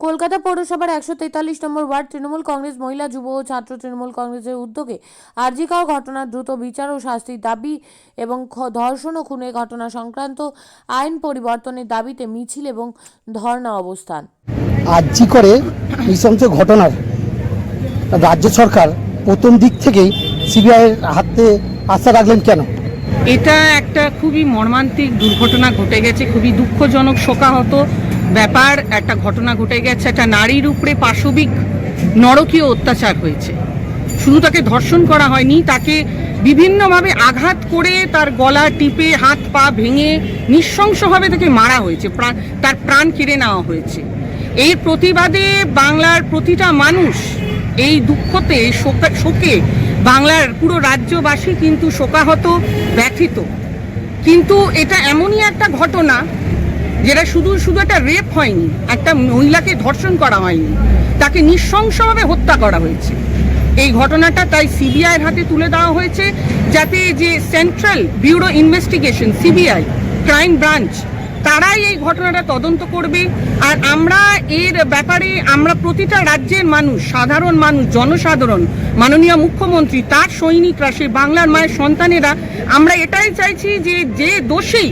কলকাতা পৌরসভার একশো তেতাল্লিশ নম্বর ওয়ার্ড তৃণমূল কংগ্রেস মহিলা যুব ও ছাত্র তৃণমূল কংগ্রেসের উদ্যোগে আরজিকাও ঘটনার দ্রুত বিচার ও শাস্তির দাবি এবং ধর্ষণ ও খুনের ঘটনা সংক্রান্ত আইন পরিবর্তনের দাবিতে মিছিল এবং ধর্ণা অবস্থান। আর্জি করে নৃশংস ঘটনার রাজ্য সরকার প্রথম দিক থেকেই সিবিআইয়ের হাতে আস্থা রাখলেন কেন? এটা একটা খুবই মর্মান্তিক দুর্ঘটনা ঘটে গেছে খুবই দুঃখজনক শোকাহত। ব্যাপার, একটা ঘটনা ঘটে গেছে, একটা নারীর উপরে পাশবিক নরকীয় অত্যাচার হয়েছে। শুধু তাকে ধর্ষণ করা হয়নি, তাকে বিভিন্নভাবে আঘাত করে তার গলা টিপে, হাত পা ভেঙে, নৃশংসভাবে তাকে মারা হয়েছে তার প্রাণ কেড়ে নেওয়া হয়েছে। এই প্রতিবাদে বাংলার প্রতিটা মানুষ এই দুঃখতে শোকা- শোকে বাংলার পুরো রাজ্যবাসী কিন্তু শোকাহত, ব্যথিত। কিন্তু এটা এমনই একটা ঘটনা যেটা শুধু শুধু একটা রেপ হয়নি, একটা মহিলাকে ধর্ষণ করা হয়নি, তাকে নৃশংসভাবে হত্যা করা হয়েছে। এই ঘটনাটা তাই সিবিআইয়ের হাতে তুলে দেওয়া হয়েছে, যাতে যে central bureau investigation CBI crime branch তারাই এই ঘটনাটা তদন্ত করবে। আর আমরা এর ব্যাপারে, আমরা প্রতিটা রাজ্যের মানুষ, সাধারণ মানুষ, জনসাধারণ, মাননীয় মুখ্যমন্ত্রী, তার সৈনিকরা, সে বাংলার মায়ের সন্তানেরা, আমরা এটাই চাইছি যে যে দোষী,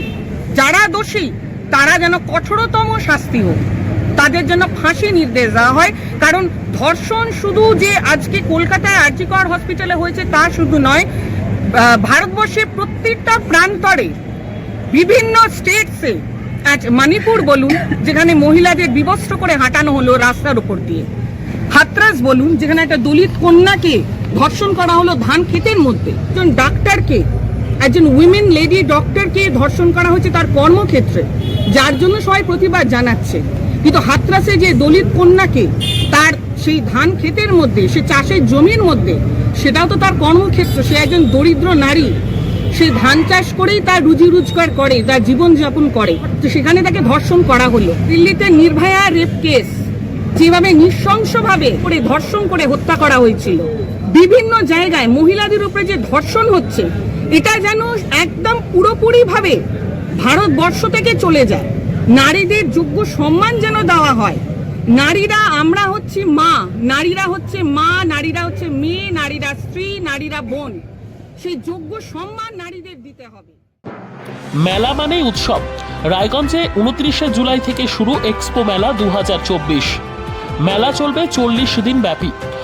যারা দোষী তারা যেন কঠোরতম শাস্তি হোক, তাদের জন্য ফাঁসি নির্দেশ দেওয়া হয়। কারণ ধর্ষণ শুধু যে আজকে কলকাতায় আরজিকর হসপিটালে হয়েছে তা শুধু নয় ভারতবর্ষের প্রত্যেকটা প্রান্তরে বিভিন্ন স্টেটসে, আজ মণিপুর বলুন, যেখানে মহিলাদের বিবস্ত্র করে হাঁটানো হলো রাস্তার উপর দিয়ে। হাতরাস বলুন, যেখানে একটা দলিত কন্যাকে ধর্ষণ করা হলো ধান ক্ষেতের মধ্যে। একজন ডাক্তারকে, একজন উইমেন লেডি ডক্টরকে ধর্ষণ করা হয়েছে তার কর্মক্ষেত্রে। যার জন্য সবাই প্রতিবাদ জানাচ্ছে। কিন্তু হাতরাসে যে দলিত কন্যাকে তার সেই ধান ক্ষেতের মধ্যে, সে চাষের জমির মধ্যে, সেটাও তো তার কর্মক্ষেত্র। সে একজন দরিদ্র নারী। সে ধান চাষ করেই তার রুজি রোজগার করে, তার জীবন যাপন করে। তো সেখানে তাকে ধর্ষণ করা হলো। দিল্লিতে নির্ভয়া রেপ কেস, যেভাবে নৃশংসভাবে করে ধর্ষণ করে হত্যা করা হয়েছিল। বিভিন্ন জায়গায় মহিলাদের উপরে যে ধর্ষণ হচ্ছে, এটা যেন একদম পুরোপুরি ভাবে ভারতবর্ষ থেকে চলে যায়। নারীদের যোগ্য সম্মান যেন দেওয়া হয়। নারীরা আমরা হচ্ছে মা, নারীরা হচ্ছে মা, নারীরা হচ্ছে মেয়ে, নারীরা স্ত্রী, নারীরা বোন। সেই যোগ্য সম্মান নারীদের দিতে হবে। মেলা মানে উৎসব। রায়গঞ্জে উনত্রিশে জুলাই থেকে শুরু এক্সপো মেলা দু হাজার চব্বিশ। মেলা চলবে চল্লিশ দিন ব্যাপী।